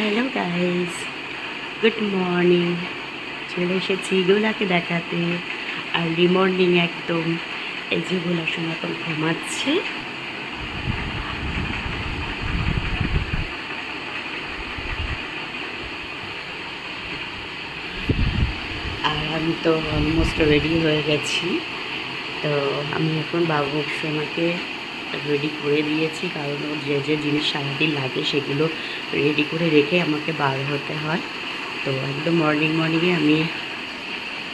Hello guys good morning চলে এসেছি গোলাকে দেখাতে। আর্লি মর্নিং একদম। এই যে গোলা এখন ঘুমাচ্ছে। আর আমি তো অলমোস্ট রেডি হয়ে গেছি। তো আমি এখন বাবু সোনাকে রেডি করে দিয়েছি, কারণ ওর যে যে জিনিস সারাদিন লাগে সেগুলো রেডি করে রেখে আমাকে বার হতে হয়। তো একদম মর্নিং মর্নিংয়ে আমি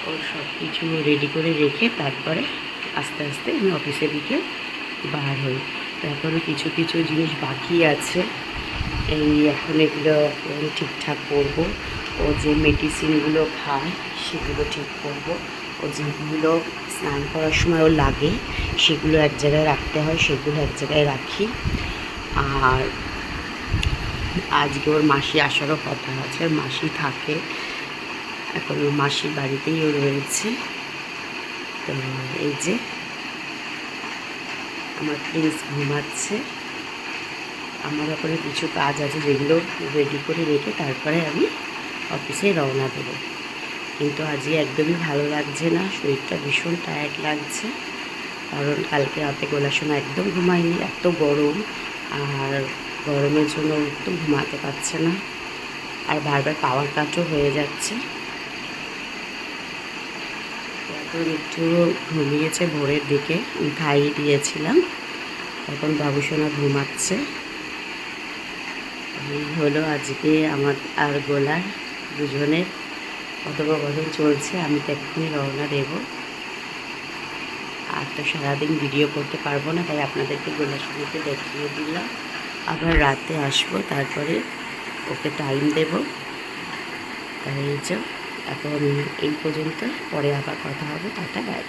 ওর সব কিছু রেডি করে রেখে তারপরে আস্তে আস্তে আমি অফিসের দিকে বার হই। তো এখনও কিছু কিছু জিনিস বাকি আছে। এই এখন এগুলো ঠিকঠাক করব। ও যে মেডিসিনগুলো খায় সেগুলো ঠিক করব। যেগুলো স্নান করার সময় ও লাগে। সেগুলো এক জায়গায় রাখতে হয়, সেগুলো এক জায়গায় রাখি। আর আজকে ওর মাসি আসারও কথা আছে, মাসি থাকে। এখন ওর মাসির বাড়িতেই ও রয়েছে। তো এই যে আমার প্রিন্স ঘুমাচ্ছে। আমার ওপরে কিছু কাজ আছে যেগুলো রেডি করে রেখে তারপরে আমি অফিসে রওনা দেবো। কিন্তু আজকে একদমই ভালো লাগছে না। শরীরটা ভীষণ টায়ার্ড লাগছে। কারণ কালকে রাতে গোলার সময় একদম ঘুমাইনি এত গরম। আর গরমের জন্য একদম ঘুমাতে পারছে না। আর বারবার পাওয়ার কাটও হয়ে যাচ্ছে। এখন একটু ঘুমিয়েছে ভোরের দিকে খাইয়ে দিয়েছিলাম। এখন বাবুসোনা ঘুমাচ্ছে। এই হলো আজকে আমার আর গোলার দুজনের কথোপকথন চলছে, আমি তো এক্ষুনি রওনা দেব। আর তো সারাদিন ভিডিও করতে পারব না, তাই আপনাদেরকে গোলার সঙ্গে দেখিয়ে দিলাম। আবার রাতে আসব, তারপরে ওকে টাইম দেব। তাই এই এখন এই পর্যন্ত, পরে আবার কথা হবে। Tata bye